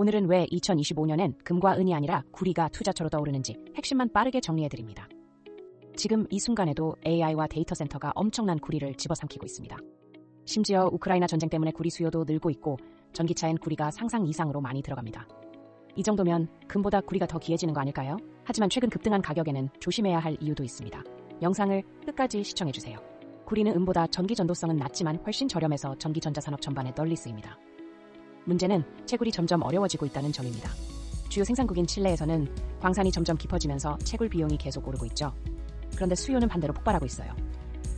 오늘은 왜 2025년엔 금과 은이 아니라 구리가 투자처로 떠오르는지 핵심만 빠르게 정리해드립니다. 지금 이 순간에도 AI와 데이터 센터가 엄청난 구리를 집어삼키고 있습니다. 심지어 우크라이나 전쟁 때문에 구리 수요도 늘고 있고 전기차엔 구리가 상상 이상으로 많이 들어갑니다. 이 정도면 금보다 구리가 더 귀해지는 거 아닐까요? 하지만 최근 급등한 가격에는 조심해야 할 이유도 있습니다. 영상을 끝까지 시청해주세요. 구리는 은보다 전기 전도성은 낮지만 훨씬 저렴해서 전기 전자산업 전반에 널리 쓰입니다. 문제는 채굴이 점점 어려워지고 있다는 점입니다. 주요 생산국인 칠레에서는 광산이 점점 깊어지면서 채굴 비용이 계속 오르고 있죠. 그런데 수요는 반대로 폭발하고 있어요.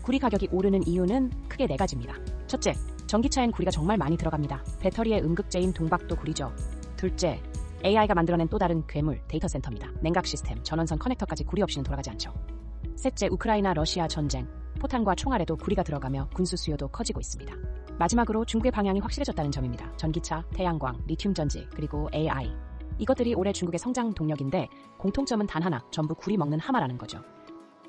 구리 가격이 오르는 이유는 크게 네 가지입니다. 첫째, 전기차엔 구리가 정말 많이 들어갑니다. 배터리의 음극재인 동박도 구리죠. 둘째, AI가 만들어낸 또 다른 괴물, 데이터 센터입니다. 냉각 시스템, 전원선 커넥터까지 구리 없이는 돌아가지 않죠. 셋째, 우크라이나 러시아 전쟁, 포탄과 총알에도 구리가 들어가며 군수 수요도 커지고 있습니다. 마지막으로 중국의 방향이 확실해졌다는 점입니다. 전기차, 태양광, 리튬 전지, 그리고 AI. 이것들이 올해 중국의 성장 동력인데 공통점은 단 하나, 전부 구리 먹는 하마라는 거죠.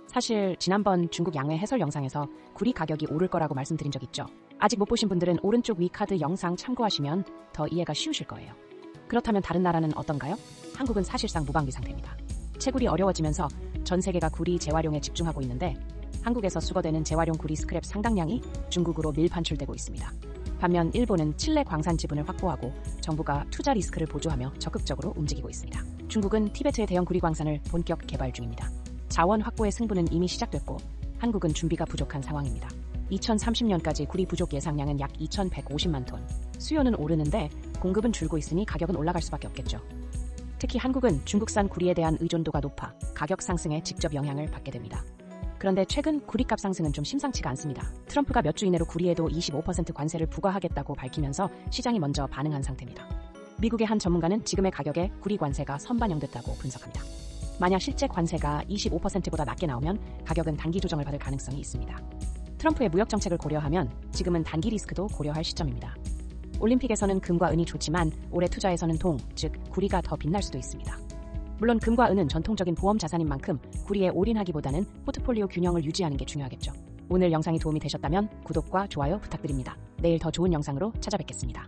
사실 지난번 중국 양회 해설 영상에서 구리 가격이 오를 거라고 말씀드린 적 있죠. 아직 못 보신 분들은 오른쪽 위 카드 영상 참고하시면 더 이해가 쉬우실 거예요. 그렇다면 다른 나라는 어떤가요? 한국은 사실상 무방비 상태입니다. 채굴이 어려워지면서 전 세계가 구리 재활용에 집중하고 있는데 한국에서 수거되는 재활용 구리 스크랩 상당량이 중국으로 밀판출되고 있습니다. 반면 일본은 칠레 광산 지분을 확보하고 정부가 투자 리스크를 보조하며 적극적으로 움직이고 있습니다. 중국은 티베트의 대형 구리 광산을 본격 개발 중입니다. 자원 확보의 승부는 이미 시작됐고 한국은 준비가 부족한 상황입니다. 2030년까지 구리 부족 예상량은 약 2,150만 톤. 수요는 오르는데 공급은 줄고 있으니 가격은 올라갈 수밖에 없겠죠. 특히 한국은 중국산 구리에 대한 의존도가 높아 가격 상승에 직접 영향을 받게 됩니다. 그런데 최근 구리값 상승은 좀 심상치가 않습니다. 트럼프가 몇 주 이내로 구리에도 25% 관세를 부과하겠다고 밝히면서 시장이 먼저 반응한 상태입니다. 미국의 한 전문가는 지금의 가격에 구리 관세가 선반영됐다고 분석합니다. 만약 실제 관세가 25%보다 낮게 나오면 가격은 단기 조정을 받을 가능성이 있습니다. 트럼프의 무역 정책을 고려하면 지금은 단기 리스크도 고려할 시점입니다. 올림픽에서는 금과 은이 좋지만 올해 투자에서는 동, 즉 구리가 더 빛날 수도 있습니다. 물론 금과 은은 전통적인 보험 자산인 만큼 구리에 올인하기보다는 포트폴리오 균형을 유지하는 게 중요하겠죠. 오늘 영상이 도움이 되셨다면 구독과 좋아요 부탁드립니다. 내일 더 좋은 영상으로 찾아뵙겠습니다.